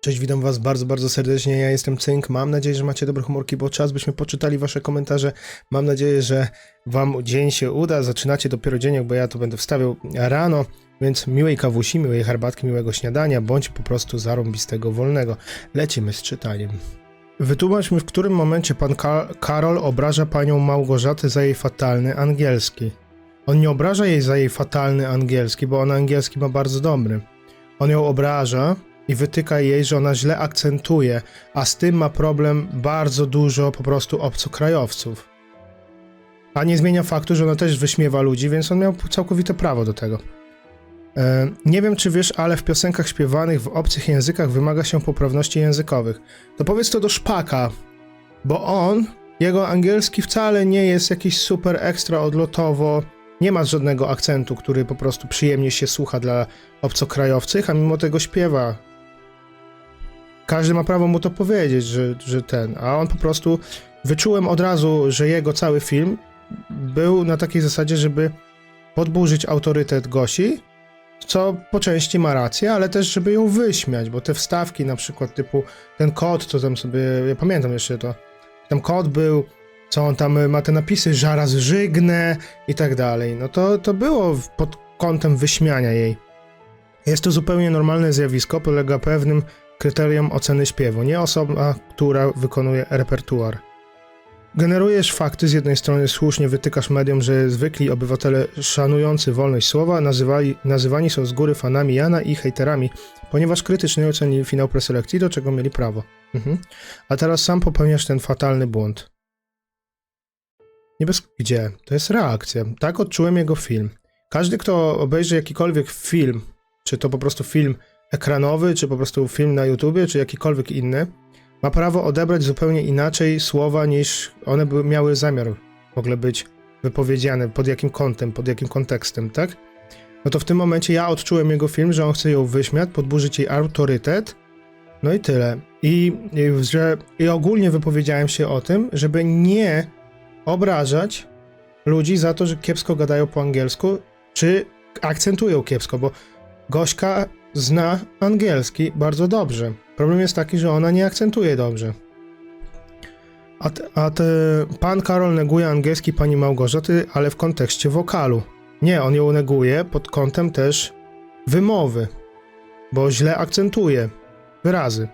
Cześć, witam was bardzo, bardzo serdecznie. Ja jestem Cynk. Mam nadzieję, że macie dobre humorki, bo czas byśmy poczytali wasze komentarze. Mam nadzieję, że wam dzień się uda. Zaczynacie dopiero dzień, bo ja to będę wstawiał rano, więc miłej kawusi, miłej herbatki, miłego śniadania, bądź po prostu zarąbistego wolnego. Lecimy z czytaniem. Wytłumacz mi, w którym momencie pan Ka- Karol obraża panią Małgorzatę za jej fatalny angielski. On nie obraża jej za jej fatalny angielski, bo on angielski ma bardzo dobry. On ją obraża i wytyka jej, że ona źle akcentuje, a z tym ma problem bardzo dużo po prostu obcokrajowców. A nie zmienia faktu, że ona też wyśmiewa ludzi, więc on miał całkowite prawo do tego. E, nie wiem, czy wiesz, ale w piosenkach śpiewanych w obcych językach wymaga się poprawności językowych. To powiedz to do szpaka, bo on, jego angielski wcale nie jest jakiś super ekstra odlotowo, nie ma żadnego akcentu, który po prostu przyjemnie się słucha dla obcokrajowców, a mimo tego śpiewa. Każdy ma prawo mu to powiedzieć, że, że ten, a on po prostu wyczułem od razu, że jego cały film był na takiej zasadzie, żeby podburzyć autorytet Gosi, co po części ma rację, ale też, żeby ją wyśmiać, bo te wstawki na przykład typu ten kod, co tam sobie, ja pamiętam jeszcze to, tam kod był, co on tam ma te napisy, zaraz żygnę i tak dalej, no to, to było pod kątem wyśmiania jej. Jest to zupełnie normalne zjawisko, polega pewnym kryterium oceny śpiewu, nie osoba, która wykonuje repertuar. Generujesz fakty, z jednej strony słusznie wytykasz mediom, że zwykli obywatele szanujący wolność słowa nazywali, nazywani są z góry fanami Jana i hejterami, ponieważ krytycznie ocenili finał preselekcji, do czego mieli prawo. Mhm. A teraz sam popełniasz ten fatalny błąd. Nie bez gdzie. To jest reakcja. Tak odczułem jego film. Każdy, kto obejrzy jakikolwiek film, czy to po prostu film ekranowy, czy po prostu film na YouTubie, czy jakikolwiek inny, ma prawo odebrać zupełnie inaczej słowa niż one by miały zamiar w ogóle być wypowiedziane, pod jakim kątem, pod jakim kontekstem, tak? No to w tym momencie ja odczułem jego film, że on chce ją wyśmiać, podburzyć jej autorytet, no i tyle. I, i, że, I ogólnie wypowiedziałem się o tym, żeby nie obrażać ludzi za to, że kiepsko gadają po angielsku, czy akcentują kiepsko, bo Gośka zna angielski bardzo dobrze. Problem jest taki, że ona nie akcentuje dobrze. A, te, a pan Karol neguje angielski pani Małgorzaty, ale w kontekście wokalu. Nie, on ją neguje pod kątem też wymowy, bo źle akcentuje wyrazy.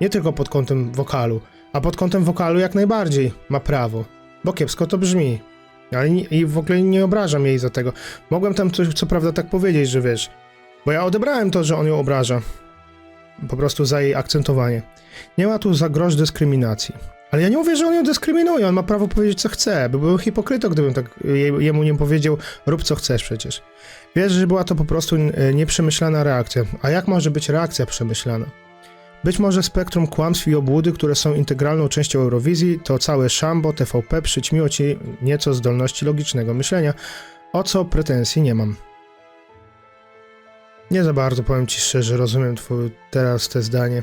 Nie tylko pod kątem wokalu, a pod kątem wokalu jak najbardziej ma prawo, bo kiepsko to brzmi. Ale nie, i w ogóle nie obrażam jej za tego. Mogłem tam coś, co prawda tak powiedzieć, że wiesz, bo ja odebrałem to, że on ją obraża. Po prostu za jej akcentowanie. Nie ma tu za grosz dyskryminacji. Ale ja nie mówię, że on ją dyskryminuje, on ma prawo powiedzieć, co chce. By był hipokrytą, gdybym tak je- jemu nie powiedział, rób co chcesz przecież. Wiesz, że była to po prostu e, nieprzemyślana reakcja. A jak może być reakcja przemyślana? Być może spektrum kłamstw i obłudy, które są integralną częścią Eurowizji, to całe szambo TVP przyćmiło ci nieco zdolności logicznego myślenia, o co pretensji nie mam. Nie za bardzo, powiem ci szczerze, rozumiem twój, teraz te zdanie.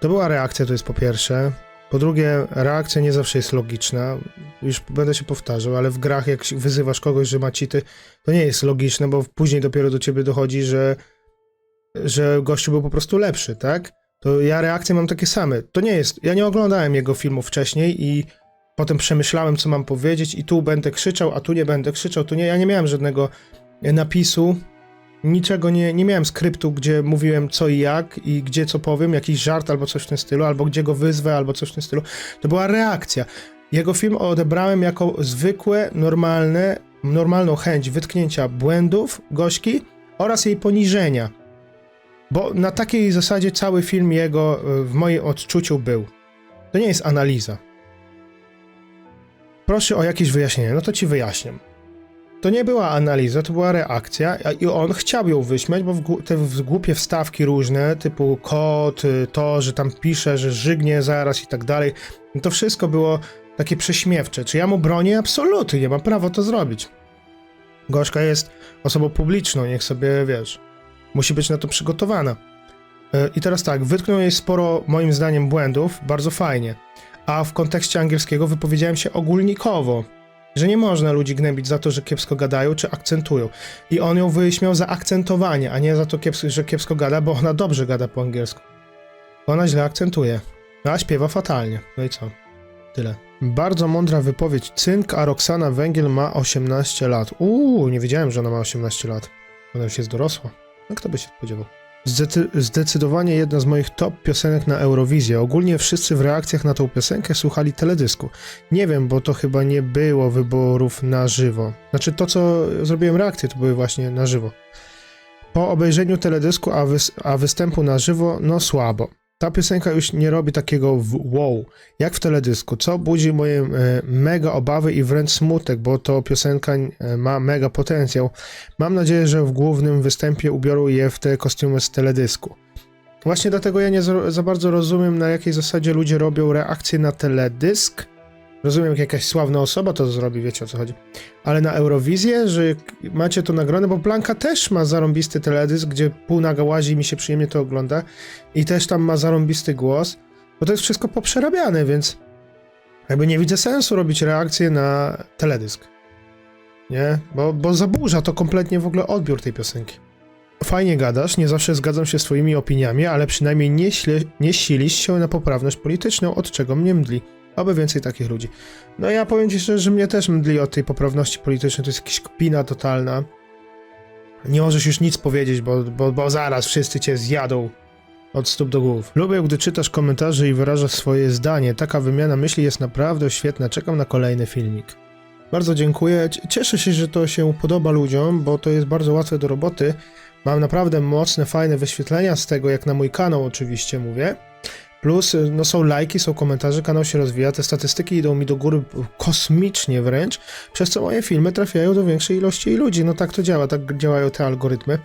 To była reakcja, to jest po pierwsze. Po drugie, reakcja nie zawsze jest logiczna. Już będę się powtarzał, ale w grach, jak wyzywasz kogoś, że ma cheaty, to nie jest logiczne, bo później dopiero do ciebie dochodzi, że, że gościu był po prostu lepszy, tak? To ja reakcje mam takie same. To nie jest. Ja nie oglądałem jego filmów wcześniej i potem przemyślałem, co mam powiedzieć, i tu będę krzyczał, a tu nie będę krzyczał. Tu nie, ja nie miałem żadnego napisu, niczego nie, nie miałem skryptu, gdzie mówiłem co i jak i gdzie co powiem, jakiś żart albo coś w tym stylu, albo gdzie go wyzwę, albo coś w tym stylu. To była reakcja. Jego film odebrałem jako zwykłe, normalne, normalną chęć wytknięcia błędów Gośki oraz jej poniżenia. Bo na takiej zasadzie cały film jego y, w moim odczuciu był. To nie jest analiza. Proszę o jakieś wyjaśnienie, no to ci wyjaśniam. To nie była analiza, to była reakcja i on chciał ją wyśmiać, bo te głupie wstawki różne, typu kod, y, to, że tam pisze, że żygnie zaraz i tak dalej, to wszystko było takie prześmiewcze. Czy ja mu bronię? Absolutnie, nie mam prawa to zrobić. Gorzka jest osobą publiczną, niech sobie, wiesz, musi być na to przygotowana. Y, I teraz tak, wytknął jej sporo, moim zdaniem, błędów, bardzo fajnie. A w kontekście angielskiego wypowiedziałem się ogólnikowo, że nie można ludzi gnębić za to, że kiepsko gadają czy akcentują. I on ją wyśmiał za akcentowanie, a nie za to, że kiepsko gada, bo ona dobrze gada po angielsku. Ona źle akcentuje, a śpiewa fatalnie. No i co? Tyle. Bardzo mądra wypowiedź. Cynk, a Roxana Węgiel ma 18 lat. Uuu, nie wiedziałem, że ona ma 18 lat. Ona już jest dorosła. No kto by się spodziewał? Zdecy- zdecydowanie jedna z moich top piosenek na Eurowizję. Ogólnie wszyscy w reakcjach na tą piosenkę słuchali teledysku. Nie wiem, bo to chyba nie było wyborów na żywo. Znaczy to, co zrobiłem reakcje, to były właśnie na żywo. Po obejrzeniu teledysku, a, wys- a występu na żywo, no słabo. Ta piosenka już nie robi takiego wow, jak w teledysku, co budzi moje e, mega obawy i wręcz smutek, bo to piosenka e, ma mega potencjał. Mam nadzieję, że w głównym występie ubiorą je w te kostiumy z teledysku. Właśnie dlatego ja nie za bardzo rozumiem, na jakiej zasadzie ludzie robią reakcje na teledysk. Rozumiem, jak jakaś sławna osoba to zrobi, wiecie o co chodzi. Ale na Eurowizję, że macie to nagrane, bo Blanka też ma zarąbisty teledysk, gdzie pół naga łazi i mi się przyjemnie to ogląda. I też tam ma zarąbisty głos. Bo to jest wszystko poprzerabiane, więc jakby nie widzę sensu robić reakcję na teledysk. Nie? Bo, bo zaburza to kompletnie w ogóle odbiór tej piosenki. Fajnie gadasz, nie zawsze zgadzam się z twoimi opiniami, ale przynajmniej nie, śle, nie silisz się na poprawność polityczną, od czego mnie mdli. Oby więcej takich ludzi. No ja powiem ci szczerze, że mnie też mdli od tej poprawności politycznej, to jest jakaś kpina totalna. Nie możesz już nic powiedzieć, bo, bo, bo zaraz wszyscy cię zjadą od stóp do głów. Lubię, gdy czytasz komentarze i wyrażasz swoje zdanie. Taka wymiana myśli jest naprawdę świetna. Czekam na kolejny filmik. Bardzo dziękuję. Cieszę się, że to się podoba ludziom, bo to jest bardzo łatwe do roboty. Mam naprawdę mocne, fajne wyświetlenia z tego, jak na mój kanał oczywiście mówię. Plus, y, no są lajki, są komentarze, kanał się rozwija, te statystyki idą mi do góry kosmicznie wręcz, przez co moje filmy trafiają do większej ilości ludzi. No tak to działa, tak działają te algorytmy.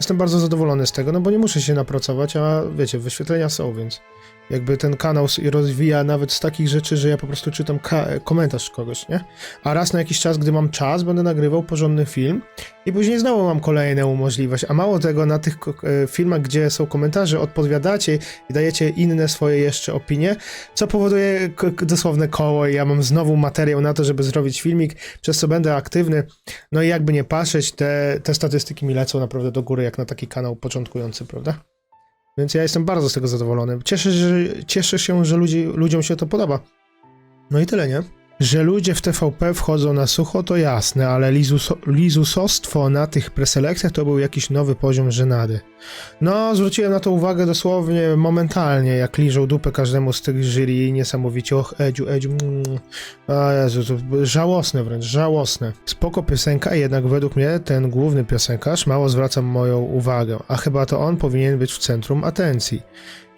Jestem bardzo zadowolony z tego, no bo nie muszę się napracować, a wiecie, wyświetlenia są, więc jakby ten kanał rozwija nawet z takich rzeczy, że ja po prostu czytam komentarz kogoś, nie? A raz na jakiś czas, gdy mam czas, będę nagrywał porządny film i później znowu mam kolejną możliwość. A mało tego, na tych e, filmach, gdzie są komentarze, odpowiadacie i dajecie inne swoje jeszcze opinie, co powoduje dosłowne koło i ja mam znowu materiał na to, żeby zrobić filmik, przez co będę aktywny. No i jakby nie patrzeć, te, te statystyki mi lecą naprawdę do góry, jak na taki kanał początkujący, prawda? Więc ja jestem bardzo z tego zadowolony. Cieszę, że, cieszę się, że ludzi, ludziom się to podoba. No i tyle, nie? Że ludzie w TVP wchodzą na sucho, to jasne, ale lizuso, lizusostwo na tych preselekcjach to był jakiś nowy poziom żenady. No, zwróciłem na to uwagę dosłownie momentalnie, jak liżą dupę każdemu z tych jury niesamowicie. Och, Edziu, Edziu, mm. A Jezu, to żałosne wręcz, żałosne. Spoko piosenka, jednak według mnie ten główny piosenkarz mało zwraca moją uwagę, a chyba to on powinien być w centrum atencji.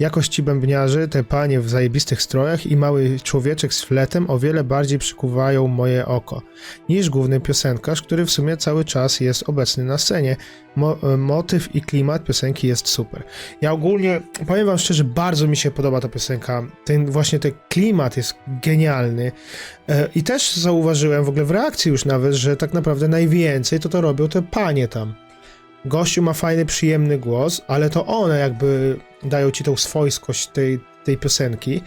Jakości bębniarzy, te panie w zajebistych strojach i mały człowieczek z fletem o wiele bardziej przykuwają moje oko niż główny piosenkarz, który w sumie cały czas jest obecny na scenie. Mo e, motyw i klimat piosenki jest super. Ja ogólnie, powiem wam szczerze, bardzo mi się podoba ta piosenka. Ten właśnie ten klimat jest genialny. E, I też zauważyłem w ogóle w reakcji już nawet, że tak naprawdę najwięcej to to robią te panie tam. Gościu ma fajny, przyjemny głos, ale to one jakby dają ci tą swojskość tej, tej piosenki.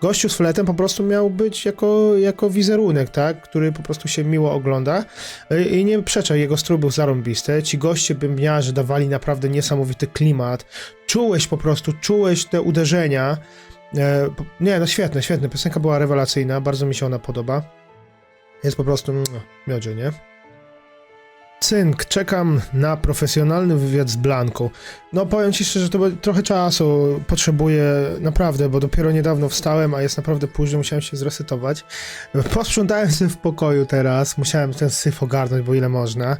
Gościu z fletem po prostu miał być jako, jako wizerunek, tak? Który po prostu się miło ogląda Y, i nie przeczę, jego strój był zarąbisty. Ci goście bębniarze dawali naprawdę niesamowity klimat. Czułeś po prostu, czułeś te uderzenia. E, nie, no świetne, świetne. Piosenka była rewelacyjna, bardzo mi się ona podoba. Jest po prostu mm, miodzie, nie? Cynk, czekam na profesjonalny wywiad z Blanką. No powiem ci szczerze, że to trochę czasu potrzebuję, naprawdę, bo dopiero niedawno wstałem, a jest naprawdę późno, musiałem się zresetować. Posprzątałem sobie w pokoju teraz, musiałem ten syf ogarnąć, bo ile można.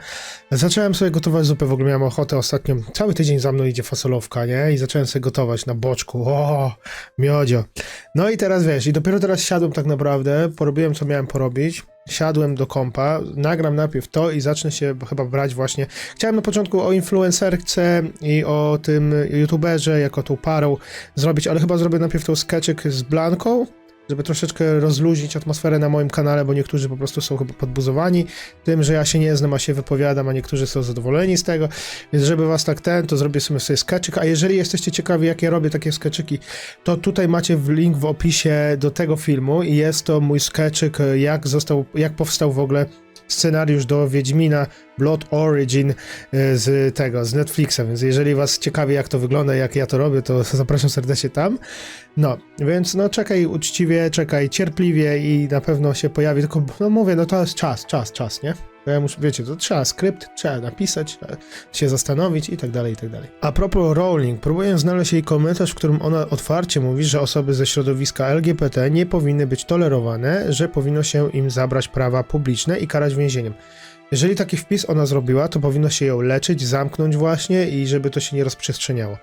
Zacząłem sobie gotować zupę, w ogóle miałem ochotę ostatnio, cały tydzień za mną idzie fasolowka, nie? I zacząłem sobie gotować na boczku, o, miodzio. No i teraz wiesz, i dopiero teraz siadłem tak naprawdę, porobiłem co miałem porobić, siadłem do kompa, nagram najpierw to i zacznę się chyba brać właśnie. Chciałem na początku o influencerce i o tym youtuberze jako tą parą zrobić, ale chyba zrobię najpierw tą sketchek z Blanką, żeby troszeczkę rozluźnić atmosferę na moim kanale, bo niektórzy po prostu są chyba podbuzowani tym, że ja się nie znam, a się wypowiadam, a niektórzy są zadowoleni z tego, więc żeby was tak ten, to zrobię sobie, sobie sketchik, a jeżeli jesteście ciekawi, jak ja robię takie sketchiki, to tutaj macie link w opisie do tego filmu i jest to mój sketchik, jak został, jak powstał w ogóle scenariusz do Wiedźmina Blood Origin e, z tego, z Netflixa, więc jeżeli was ciekawi jak to wygląda, jak ja to robię, to zapraszam serdecznie tam. No, więc no czekaj uczciwie, czekaj cierpliwie i na pewno się pojawi, tylko no mówię, no to jest czas, czas, czas, nie? Bo Ja muszę, wiecie, to trzeba skrypt, trzeba napisać, trzeba się zastanowić i tak dalej, i tak dalej. A propos Rowling, próbuję znaleźć jej komentarz, w którym ona otwarcie mówi, że osoby ze środowiska LGBT nie powinny być tolerowane, że powinno się im zabrać prawa publiczne i karać więzieniem. Jeżeli taki wpis ona zrobiła, to powinno się ją leczyć, zamknąć właśnie i żeby to się nie rozprzestrzeniało.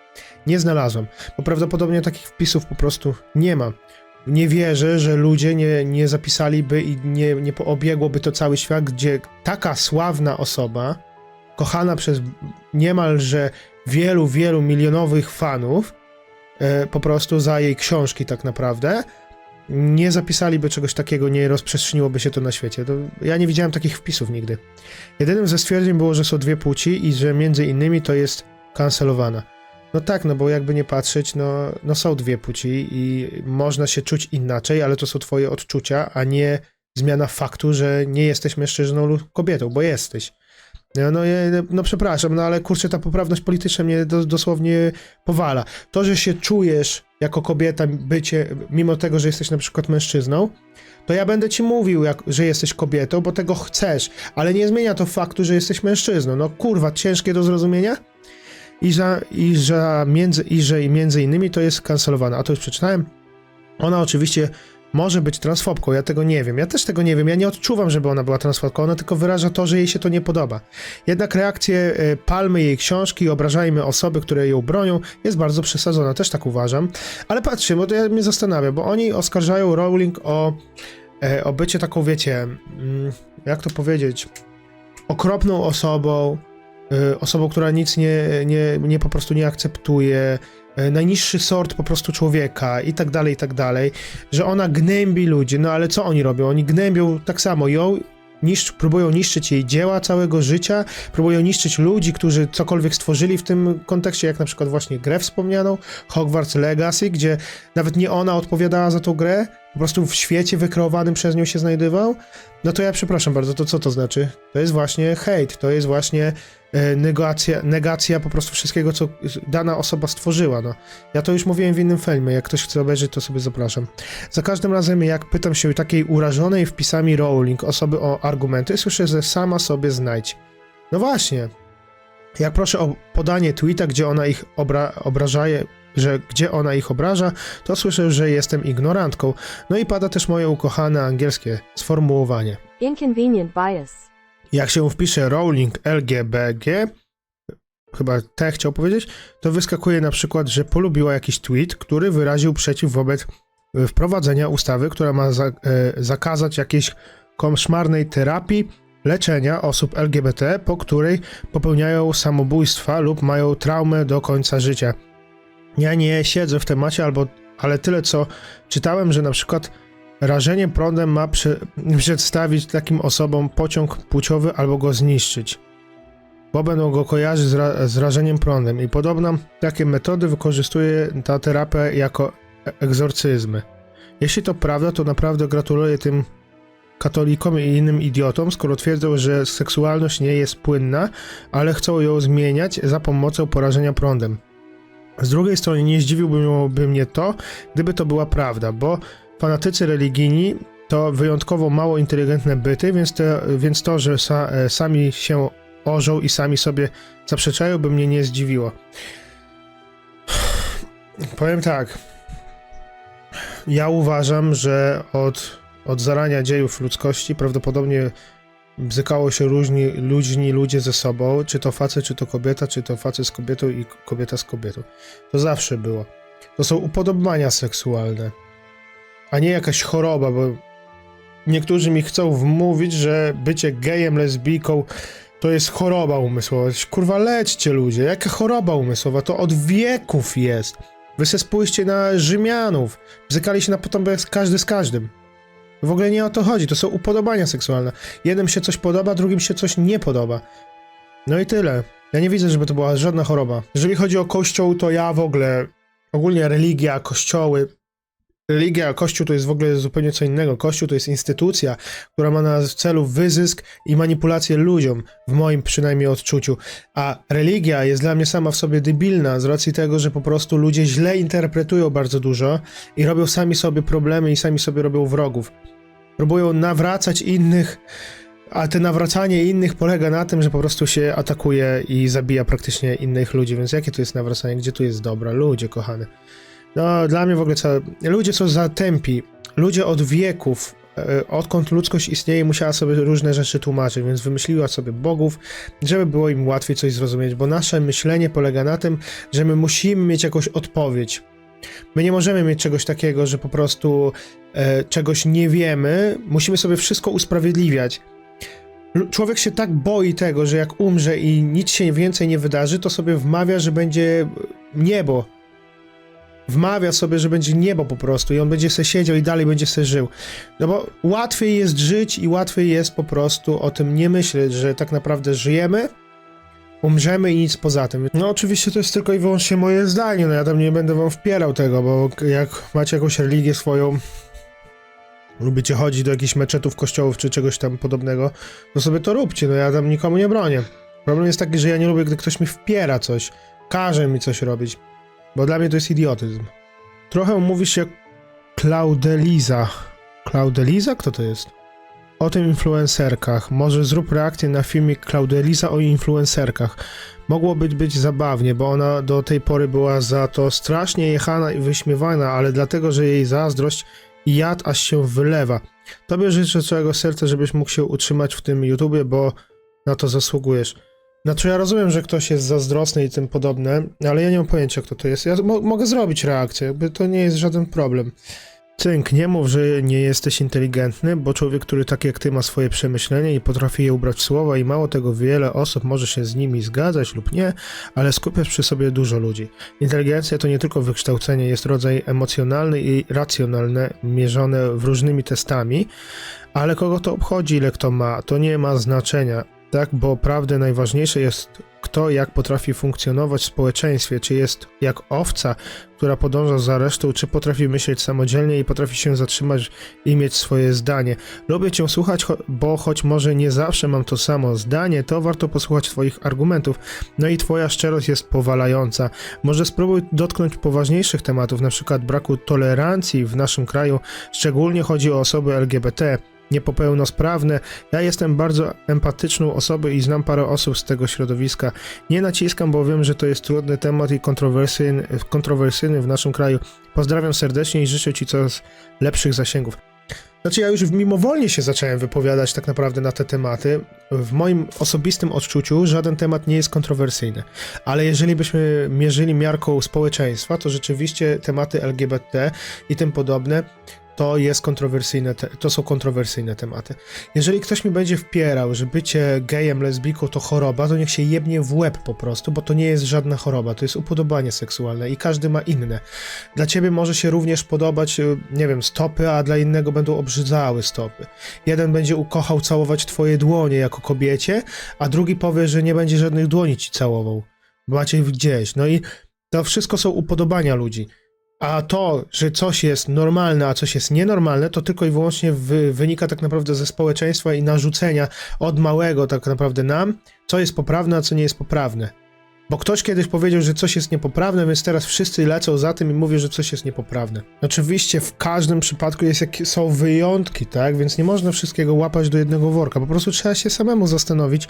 Nie znalazłem, bo prawdopodobnie takich wpisów po prostu nie ma. Nie wierzę, że ludzie nie, nie zapisaliby i nie, nie obiegłoby to cały świat, gdzie taka sławna osoba, kochana przez niemalże wielu, wielu milionowych fanów, e, po prostu za jej książki tak naprawdę, nie zapisaliby czegoś takiego, nie rozprzestrzeniłoby się to na świecie. To ja nie widziałem takich wpisów nigdy. Jedynym ze stwierdzeń było, że są dwie płci i że między innymi to jest kancelowana. No tak, no bo jakby nie patrzeć, no, no są dwie płci i można się czuć inaczej, ale to są twoje odczucia, a nie zmiana faktu, że nie jesteś mężczyzną lub kobietą, bo jesteś. No, no, no przepraszam, no ale kurczę, ta poprawność polityczna mnie do, dosłownie powala. To, że się czujesz jako kobieta, bycie, mimo tego, że jesteś na przykład mężczyzną, to ja będę ci mówił, jak, że jesteś kobietą, bo tego chcesz, ale nie zmienia to faktu, że jesteś mężczyzną. No kurwa, ciężkie do zrozumienia? I że, i że, między, i że między innymi to jest kancelowane. A to już przeczytałem. Ona oczywiście może być transfobką, ja tego nie wiem. Ja też tego nie wiem. Ja nie odczuwam, żeby ona była transfobką. Ona tylko wyraża to, że jej się to nie podoba. Jednak reakcje e, palmy jej książki, obrażajmy osoby, które ją bronią, jest bardzo przesadzona. Też tak uważam. Ale patrzcie, bo to ja mnie zastanawia, bo oni oskarżają Rowling o, e, o bycie taką, wiecie, mm, jak to powiedzieć, okropną osobą, osobą, która nic nie, nie, nie po prostu nie akceptuje, y, najniższy sort po prostu człowieka i tak dalej, i tak dalej, że ona gnębi ludzi, no ale co oni robią? Oni gnębią tak samo ją, niszcz, próbują niszczyć jej dzieła całego życia, próbują niszczyć ludzi, którzy cokolwiek stworzyli w tym kontekście, jak na przykład właśnie grę wspomnianą, Hogwarts Legacy, gdzie nawet nie ona odpowiadała za tą grę, po prostu w świecie wykreowanym przez nią się znajdował, no to ja przepraszam bardzo, to co to znaczy? To jest właśnie hejt, to jest właśnie e, negacja, negacja po prostu wszystkiego, co dana osoba stworzyła. No. Ja to już mówiłem w innym filmie, jak ktoś chce obejrzeć, to sobie zapraszam. Za każdym razem, jak pytam się takiej urażonej wpisami Rowling osoby o argumenty, słyszę, że sama sobie znajdź. No właśnie. Jak proszę o podanie tweeta, gdzie ona ich obra obrażaje, że gdzie ona ich obraża, to słyszę, że jestem ignorantką. No i pada też moje ukochane angielskie sformułowanie. Inconvenient bias. Jak się wpisze Rowling LGBG, chyba te chciał powiedzieć, to wyskakuje na przykład, że polubiła jakiś tweet, który wyraził przeciw wobec e, wprowadzenia ustawy, która ma za, e, zakazać jakiejś koszmarnej terapii leczenia osób LGBT, po której popełniają samobójstwa lub mają traumę do końca życia. Ja nie siedzę w temacie, albo, ale tyle co czytałem, że na przykład rażenie prądem ma przy, przedstawić takim osobom pociąg płciowy albo go zniszczyć, bo będą go kojarzyć z, ra, z rażeniem prądem i podobno takie metody wykorzystuje ta terapia jako egzorcyzmy. Jeśli to prawda, to naprawdę gratuluję tym katolikom i innym idiotom, skoro twierdzą, że seksualność nie jest płynna, ale chcą ją zmieniać za pomocą porażenia prądem. Z drugiej strony nie zdziwiłby mnie to, gdyby to była prawda, bo fanatycy religijni to wyjątkowo mało inteligentne byty, więc, więc to, że sa, e, sami się orzą i sami sobie zaprzeczają, by mnie nie zdziwiło. Powiem tak. Ja uważam, że od, od zarania dziejów ludzkości prawdopodobnie bzykało się różni, różni ludzie ze sobą, czy to facet, czy to kobieta, czy to facet z kobietą i kobieta z kobietą. To zawsze było. To są upodobania seksualne a nie jakaś choroba, bo niektórzy mi chcą wmówić, że bycie gejem, lesbijką to jest choroba umysłowa. Kurwa, lećcie ludzie, jaka choroba umysłowa? To od wieków jest. Wy se spójrzcie na Rzymianów. Bzykali się na potomę każdy z każdym. W ogóle nie o to chodzi, to są upodobania seksualne. Jednym się coś podoba, drugim się coś nie podoba. No i tyle. Ja nie widzę, żeby to była żadna choroba. Jeżeli chodzi o kościół, to ja w ogóle, ogólnie religia, kościoły, religia, a Kościół to jest w ogóle zupełnie co innego. Kościół to jest instytucja, która ma na celu wyzysk i manipulację ludziom, w moim przynajmniej odczuciu. A religia jest dla mnie sama w sobie debilna z racji tego, że po prostu ludzie źle interpretują bardzo dużo i robią sami sobie problemy i sami sobie robią wrogów. Próbują nawracać innych, a te nawracanie innych polega na tym, że po prostu się atakuje i zabija praktycznie innych ludzi, więc jakie to jest nawracanie? Gdzie tu jest dobra? Ludzie, kochane. No, dla mnie w ogóle całe... Ludzie są zatępi. Ludzie od wieków, e, odkąd ludzkość istnieje, musiała sobie różne rzeczy tłumaczyć, więc wymyśliła sobie bogów, żeby było im łatwiej coś zrozumieć, bo nasze myślenie polega na tym, że my musimy mieć jakąś odpowiedź. My nie możemy mieć czegoś takiego, że po prostu e, czegoś nie wiemy, musimy sobie wszystko usprawiedliwiać. Człowiek się tak boi tego, że jak umrze i nic się więcej nie wydarzy, to sobie wmawia, że będzie niebo. Wmawia sobie, że będzie niebo po prostu i on będzie se siedział i dalej będzie se żył. No bo łatwiej jest żyć i łatwiej jest po prostu o tym nie myśleć, że tak naprawdę żyjemy, umrzemy i nic poza tym. No oczywiście to jest tylko i wyłącznie moje zdanie, no ja tam nie będę wam wpierał tego, bo jak macie jakąś religię swoją, lubicie chodzić do jakichś meczetów, kościołów czy czegoś tam podobnego, to sobie to róbcie, no ja tam nikomu nie bronię. Problem jest taki, że ja nie lubię, gdy ktoś mi wpiera coś, każe mi coś robić, bo dla mnie to jest idiotyzm. Trochę mówi się Claudeliza. Claudeliza? Kto to jest? O tym influencerkach. Może zrób reakcję na filmik Claudeliza o influencerkach. Mogło być zabawnie, bo ona do tej pory była za to strasznie jechana i wyśmiewana, ale dlatego, że jej zazdrość i jad aż się wylewa. Tobie życzę całego serca, żebyś mógł się utrzymać w tym YouTubie, bo na to zasługujesz. Znaczy ja rozumiem, że ktoś jest zazdrosny i tym podobne, ale ja nie mam pojęcia kto to jest. Ja mo mogę zrobić reakcję, jakby to nie jest żaden problem. Cynk, nie mów, że nie jesteś inteligentny, bo człowiek, który tak jak ty ma swoje przemyślenia i potrafi je ubrać w słowa i mało tego, wiele osób może się z nimi zgadzać lub nie, ale skupiasz przy sobie dużo ludzi. Inteligencja to nie tylko wykształcenie, jest rodzaj emocjonalny i racjonalny, mierzone w różnymi testami, ale kogo to obchodzi, ile kto ma, to nie ma znaczenia, tak? Bo prawdę najważniejsze jest kto jak potrafi funkcjonować w społeczeństwie, czy jest jak owca, która podąża za resztą, czy potrafi myśleć samodzielnie i potrafi się zatrzymać i mieć swoje zdanie. Lubię cię słuchać, bo choć może nie zawsze mam to samo zdanie, to warto posłuchać twoich argumentów. No i twoja szczerość jest powalająca. Może spróbuj dotknąć poważniejszych tematów, na przykład braku tolerancji w naszym kraju, szczególnie chodzi o osoby LGBT niepopełnosprawne. Ja jestem bardzo empatyczną osobą i znam parę osób z tego środowiska. Nie naciskam, bo wiem, że to jest trudny temat i kontrowersyjny, kontrowersyjny w naszym kraju. Pozdrawiam serdecznie i życzę Ci coraz lepszych zasięgów. Znaczy, ja już mimowolnie się zacząłem wypowiadać tak naprawdę na te tematy. W moim osobistym odczuciu żaden temat nie jest kontrowersyjny. Ale jeżeli byśmy mierzyli miarką społeczeństwa, to rzeczywiście tematy LGBT i tym podobne to jest kontrowersyjne, te, to są kontrowersyjne tematy. Jeżeli ktoś mi będzie wpierał, że bycie gejem, lesbijką to choroba, to niech się jebnie w łeb po prostu, bo to nie jest żadna choroba, to jest upodobanie seksualne i każdy ma inne. Dla ciebie może się również podobać, y, nie wiem, stopy, a dla innego będą obrzydzały stopy. Jeden będzie ukochał całować twoje dłonie jako kobiecie, a drugi powie, że nie będzie żadnych dłoni ci całował. Macie gdzieś. No i to wszystko są upodobania ludzi. A to, że coś jest normalne, a coś jest nienormalne, to tylko i wyłącznie wy, wynika tak naprawdę ze społeczeństwa i narzucenia od małego tak naprawdę nam, co jest poprawne, a co nie jest poprawne. Bo ktoś kiedyś powiedział, że coś jest niepoprawne, więc teraz wszyscy lecą za tym i mówią, że coś jest niepoprawne. Oczywiście w każdym przypadku jest, są wyjątki, tak? Więc nie można wszystkiego łapać do jednego worka. Po prostu trzeba się samemu zastanowić,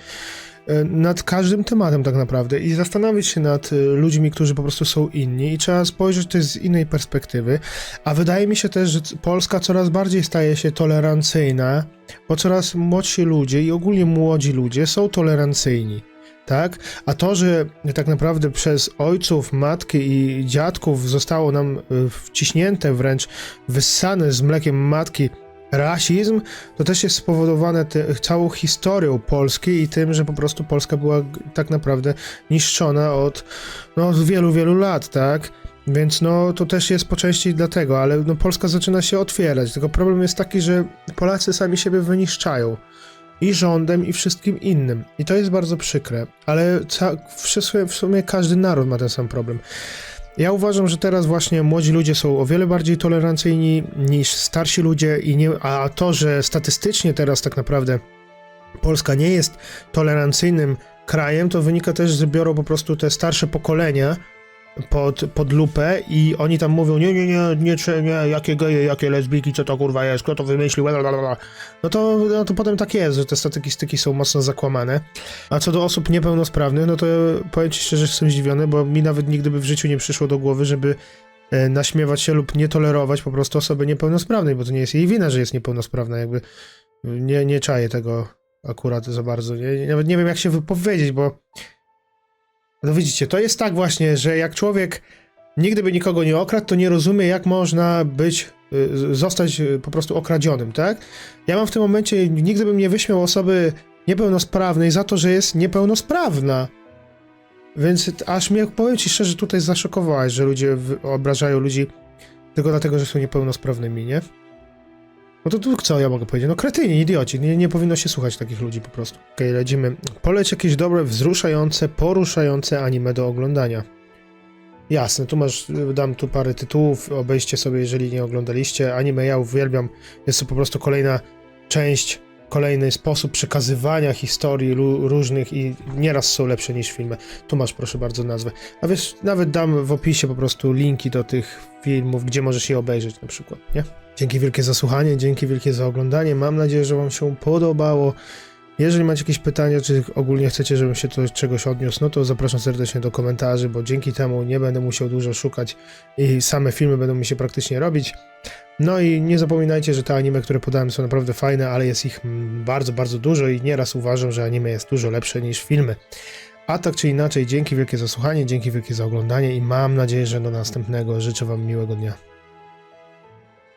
nad każdym tematem tak naprawdę i zastanowić się nad y, ludźmi, którzy po prostu są inni i trzeba spojrzeć też z innej perspektywy, a wydaje mi się też, że Polska coraz bardziej staje się tolerancyjna, bo coraz młodsi ludzie i ogólnie młodzi ludzie są tolerancyjni. Tak? A to, że tak naprawdę przez ojców, matki i dziadków zostało nam y, wciśnięte wręcz, wyssane z mlekiem matki rasizm, to też jest spowodowane ty, całą historią Polski i tym, że po prostu Polska była tak naprawdę niszczona od, no, wielu, wielu lat, tak? Więc no to też jest po części dlatego, ale no, Polska zaczyna się otwierać. Tylko problem jest taki, że Polacy sami siebie wyniszczają. I rządem, i wszystkim innym. I to jest bardzo przykre. Ale w sumie- w sumie każdy naród ma ten sam problem. Ja uważam, że teraz właśnie młodzi ludzie są o wiele bardziej tolerancyjni niż starsi ludzie i nie, a to, że statystycznie teraz tak naprawdę Polska nie jest tolerancyjnym krajem, to wynika też, że biorą po prostu te starsze pokolenia pod, pod lupę i oni tam mówią, nie, nie, nie, nie, nie, nie jakie geje, jakie lesbijki, co to kurwa jest, kto to wymyślił, blablabla. no to, no to potem tak jest, że te statystyki są mocno zakłamane. A co do osób niepełnosprawnych, no to powiem ci szczerze, że jestem zdziwiony, bo mi nawet nigdy by w życiu nie przyszło do głowy, żeby e, naśmiewać się lub nie tolerować po prostu osoby niepełnosprawnej, bo to nie jest jej wina, że jest niepełnosprawna, jakby nie, nie czaję tego akurat za bardzo, nie, nawet nie wiem jak się wypowiedzieć, bo no widzicie, to jest tak właśnie, że jak człowiek nigdy by nikogo nie okradł, to nie rozumie, jak można być, y, zostać y, po prostu okradzionym, tak? Ja mam w tym momencie, nigdy bym nie wyśmiał osoby niepełnosprawnej za to, że jest niepełnosprawna. Więc aż mnie, powiem ci szczerze, tutaj zaszokowałaś, że ludzie obrażają ludzi tylko dlatego, że są niepełnosprawnymi, nie? No to tu co ja mogę powiedzieć? No kretyni, idioci, nie, nie powinno się słuchać takich ludzi po prostu. Okej, lecimy. Poleć jakieś dobre, wzruszające, poruszające anime do oglądania. Jasne, tu masz, dam tu parę tytułów, obejście sobie, jeżeli nie oglądaliście. Anime ja uwielbiam, jest to po prostu kolejna część, kolejny sposób przekazywania historii różnych i nieraz są lepsze niż filmy. Tu masz, proszę bardzo, nazwę. A wiesz, nawet dam w opisie po prostu linki do tych filmów, gdzie możesz je obejrzeć na przykład, nie? Dzięki wielkie za słuchanie, dzięki wielkie za oglądanie. Mam nadzieję, że Wam się podobało. Jeżeli macie jakieś pytania, czy ogólnie chcecie, żebym się do czegoś odniósł, no to zapraszam serdecznie do komentarzy, bo dzięki temu nie będę musiał dużo szukać i same filmy będą mi się praktycznie robić. No i nie zapominajcie, że te anime, które podałem są naprawdę fajne, ale jest ich mm, bardzo, bardzo dużo i nieraz uważam, że anime jest dużo lepsze niż filmy. A tak czy inaczej, dzięki wielkie za słuchanie, dzięki wielkie za oglądanie i mam nadzieję, że do następnego. Życzę Wam miłego dnia.